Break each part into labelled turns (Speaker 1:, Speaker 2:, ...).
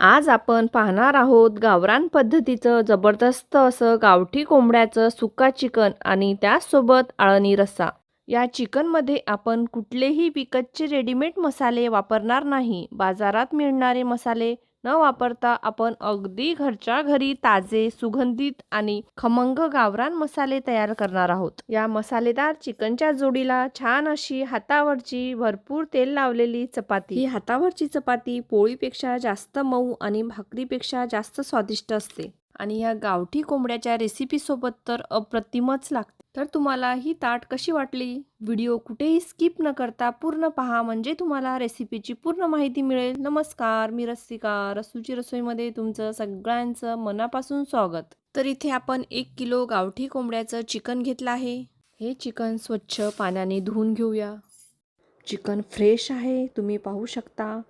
Speaker 1: आज आपण पाहणार आहोत गावरान पद्धतीचं जबरदस्त असं गावठी कोंबड्याचं सुक्का चिकन आणि त्याचसोबत आळणी रस्सा. या चिकनमध्ये आपण कुठलेही विकतचे रेडीमेड मसाले वापरणार नाही. बाजारात मिळणारे मसाले न वापरता आपण अगदी घरच्या घरी ताजे सुगंधित आणि खमंग गावरान मसाले तयार करणार आहोत. या मसालेदार चिकनच्या जोडीला छान अशी हातावरची भरपूर तेल लावलेली चपाती. ही हातावरची चपाती पोळीपेक्षा जास्त मऊ आणि भाकरीपेक्षा जास्त स्वादिष्ट असते. आणि या गावठी कोंबड्याच्या रेसिपीसोबत तर अप्रतिमच लागते. तर तुम्हाला ही ताट कशी वाटली? व्हिडिओ कुठेही स्किप न करता पूर्ण पहा म्हणजे तुम्हाला रेसिपीची पूर्ण माहिती मिळेल. नमस्कार मी रसिका. रसूची रसोईमध्ये तुमचं सगळ्यांचं मनापासून स्वागत. तर इथे आपण एक किलो गावठी कोंबड्याचं चिकन घेतलं आहे. हे चिकन स्वच्छ पाण्याने धुवून घेऊया. चिकन फ्रेश आहे तुम्ही पाहू शकता.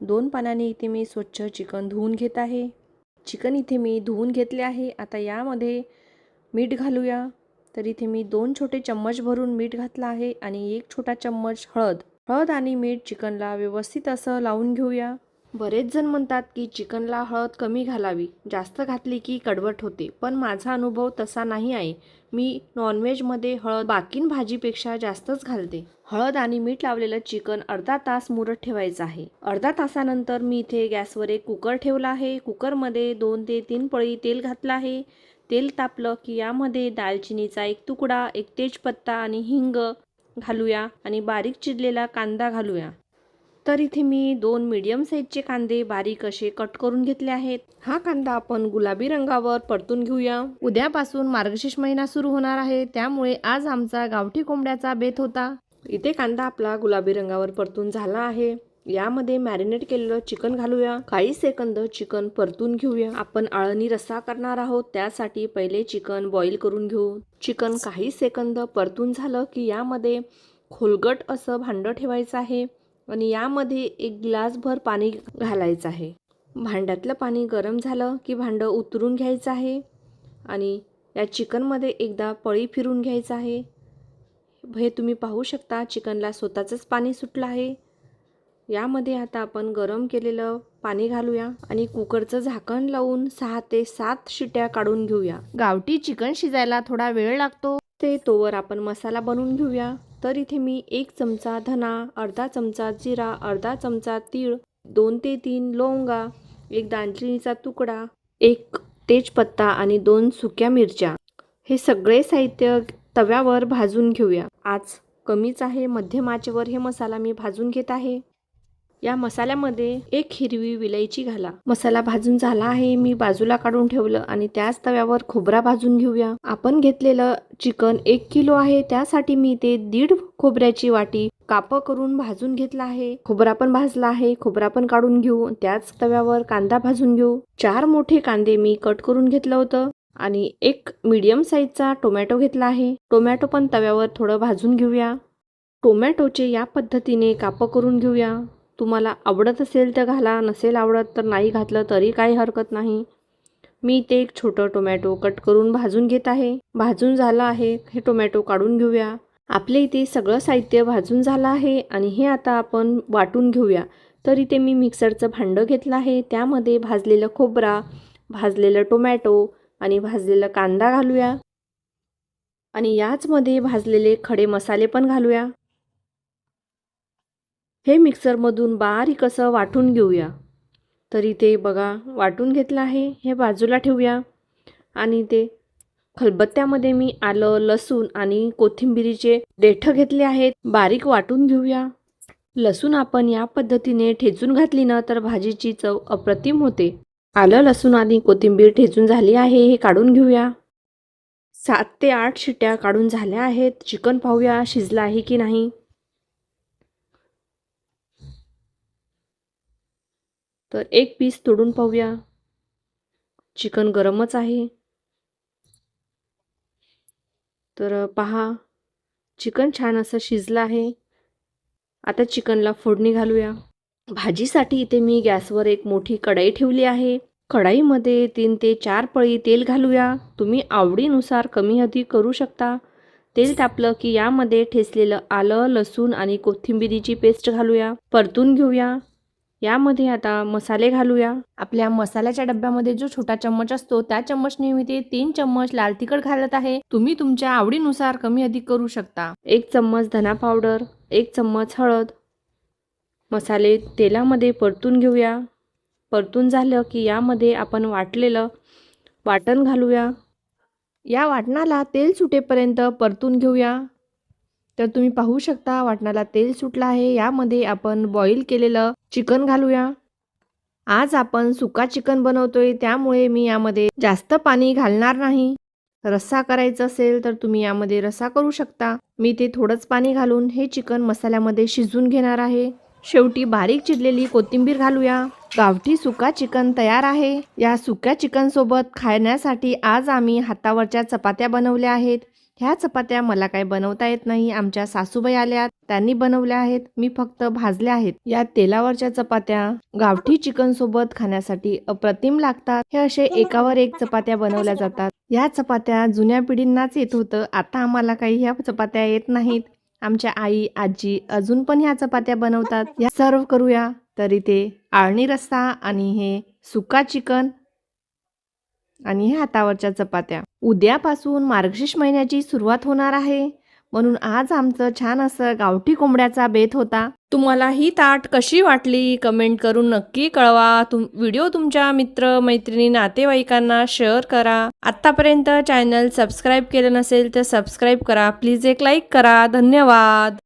Speaker 1: दोन पाण्याने इथे मी स्वच्छ चिकन धुवून घेत आहे. चिकन इथे मी धुवून घेतले आहे. आता यामध्ये मीठ घालूया. तर इथे मी दोन छोटे चम्मच भरून मीठ घातलं आहे आणि एक छोटा चम्मच हळद. हळद आणि मीठ चिकनला व्यवस्थित असं लावून घेऊया. बरेच जण म्हणतात की चिकनला हळद कमी घालावी. जास्त घातली की कडवट होते. पण माझा अनुभव तसा नाही आहे. मी नॉनव्हेजमध्ये हळद बाकीन भाजीपेक्षा जास्तच घालते. हळद आणि मीठ लावलेलं चिकन अर्धा तास मुरत ठेवायचं आहे. अर्धा तासानंतर मी इथे गॅसवर एक कुकर ठेवला आहे. कुकरमध्ये दोन ते तीन पळी तेल घातलं आहे. तेल तापलं की यामध्ये दालचिनीचा एक तुकडा एक तेजपत्ता आणि हिंग घालूया आणि बारीक चिरलेला कांदा घालूया. तर इथे मी दोन मीडियम साईजचे कांदे बारीक असे कट करून घेतले आहेत. हा कांदा आपण गुलाबी रंगावर परतून घेऊया. उद्यापासून मार्गशीर्ष महिना सुरू होणार आहे त्यामुळे आज आमचा गावठी कोंबड्याचा बेत होता. इथे कांदा आपला गुलाबी रंगावर परतून झाला आहे. यामध्ये मॅरिनेट केलेलं चिकन घालूया. काही सेकंद चिकन परतून घेऊया. आपण आळणी रस्सा करणार आहोत. त्यासाठी पहिले चिकन बॉईल करून घेऊ. चिकन काही सेकंद परतून झालं की यामध्ये खोलगट असं भांडं ठेवायचं आहे आणि यामध्ये एक ग्लासभर पाणी घालायचं आहे. भांड्यातलं पाणी गरम झालं की भांडं उतरून घ्यायचं आहे आणि या चिकनमध्ये एकदा पळी फिरून घ्यायचं आहे. हे तुम्ही पाहू शकता चिकनला स्वतःचंच पाणी सुटलं आहे. यामध्ये आता आपण गरम केलेलं पाणी घालूया आणि कुकरचं झाकण लावून सहा ते सात शिट्या काढून घेऊया. गावठी चिकन शिजायला थोडा वेळ लागतो. ते तोवर आपण मसाला बनवून घेऊया. तर इथे मी एक चमचा धना अर्धा चमचा जिरा अर्धा चमचा तीळ दोन ते तीन लवंगा एक दालचिनीचा तुकडा एक तेजपत्ता आणि दोन सुक्या मिरच्या. हे सगळे साहित्य तव्यावर भाजून घेऊया. आज कमीच आहे मध्यम आचेवर हे मसाला मी भाजून घेत आहे. या मसाल्यामध्ये एक हिरवी विलायची घाला. मसाला भाजून झाला आहे मी बाजूला काढून ठेवलं आणि त्याच तव्यावर खोबरा भाजून घेऊया. आपण घेतलेलं चिकन एक किलो आहे त्यासाठी मी ते दीड खोबऱ्याची वाटी काप करून भाजून घेतला आहे. खोबरा पण भाजला आहे खोबरा पण काढून घेऊ. त्याच तव्यावर कांदा भाजून घेऊ. चार मोठे कांदे मी कट करून घेतलं होतं आणि एक मीडियम साईजचा टोमॅटो घेतला आहे. टोमॅटो पण तव्यावर थोडं भाजून घेऊया. टोमॅटोचे या पद्धतीने काप करून घेऊया. तुम्हाला आवडत असेल तर घाला नसेल आवडत तर नाही घातलं तरी काही हरकत नाही. मी ते एक छोटं टोमॅटो कट करून भाजून घेत आहे. भाजून झालं आहे हे टोमॅटो काढून घेऊया. आपले इथे सगळं साहित्य भाजून झालं आहे आणि हे आता आपण वाटून घेऊया. तर इथे मी मिक्सरचं भांडं घेतलं आहे. त्यामध्ये भाजलेलं खोबरा भाजलेलं टोमॅटो आणि भाजलेला कांदा घालूया. आणि याचमध्ये भाजलेले खडे मसाले पण घालूया. हे मिक्सरमधून बारीक असं वाटून घेऊया. तर इथे बघा वाटून घेतलं आहे हे बाजूला ठेवूया. आणि ते खलबत्त्यामध्ये मी आलं लसूण आणि कोथिंबिरीचे देठं घेतले आहेत बारीक वाटून घेऊया. लसूण आपण या पद्धतीने ठेचून घातली ना तर भाजीची चव अप्रतिम होते. आलं लसूण आणि कोथिंबीर ठेचून झाली आहे हे काढून घेऊया. सात ते आठ शिट्या काढून झाल्या आहेत. चिकन पाहूया शिजलं आहे की नाही. तर एक पीस तोडून पाहूया. चिकन गरमच आहे. तर पहा चिकन छान असं शिजलं आहे. आता चिकनला फोडणी घालूया. भाजीसाठी इथे मी गॅसवर एक मोठी कढाई ठेवली आहे. कढाईमध्ये तीन ते चार पळी तेल घालूया. तुम्ही आवडीनुसार कमी अधिक करू शकता. तेल तापलं की यामध्ये ठेसलेलं आलं लसूण आणि कोथिंबिरीची पेस्ट घालूया. परतून घेऊया. यामध्ये आता मसाले घालूया. आपल्या मसाल्याच्या डब्यामध्ये जो छोटा चम्मच असतो त्या चम्मचने मी ते तीन चम्मच लाल तिखट घालत आहे. तुम्ही तुमच्या आवडीनुसार कमी अधिक करू शकता. एक चम्मच धना पावडर एक चम्मच हळद. मसाले तेलामध्ये परतून घेऊया. परतून झालं की यामध्ये आपण वाटलेलं वाटण घालूया. या वाटणाला तेल सुटेपर्यंत परतून घेऊया. तर तुम्ही पाहू शकता वाटणाला तेल सुटलं आहे. यामध्ये आपण बॉईल केलेलं चिकन घालूया. आज आपण सुका चिकन बनवतोय. त्यामुळे मी यामध्ये जास्त पाणी घालणार नाही. रस्सा करायचा असेल तर तुम्ही यामध्ये रस्सा करू शकता. मी ते थोडंच पाणी घालून हे चिकन मसाल्यामध्ये शिजून घेणार आहे. शेवटी बारीक चिरलेली कोथिंबीर घालूया. गावठी सुका चिकन तयार आहे. या सुक्या चिकनसोबत खाण्यासाठी आज आम्ही हातावरच्या चपात्या बनवल्या आहेत. ह्या चपात्या मला काही बनवता येत नाही. आमच्या सासूबाई आल्या त्यांनी बनवल्या आहेत. मी फक्त भाजल्या आहेत. या तेलावरच्या चपात्या गावठी चिकन सोबत खाण्यासाठी अप्रतिम लागतात. हे असे एकावर एक चपात्या बनवल्या जातात. या चपात्या जुन्या पिढींनाच येत होतं. आता आम्हाला काही ह्या चपात्या येत नाहीत. आमच्या आई आजी अजून पण ह्या चपात्या बनवतात. या सर्व करूया. तर इथे आळणी रस्सा आणि हे सुका चिकन आणि हे हातावरच्या चपात्या. उद्यापासून मार्गशीर्ष महिन्याची सुरुवात होणार आहे. म्हणून आज आमचं छान असं गावठी कोंबड्याचा बेत होता. तुम्हाला ही ताट कशी वाटली? कमेंट करून नक्की कळवा. तुम व्हिडिओ तुमच्या मित्र मैत्रिणी नातेवाईकांना शेअर करा. आत्तापर्यंत चॅनल सबस्क्राईब केलं नसेल तर सबस्क्राईब करा. प्लीज एक लाईक करा. धन्यवाद.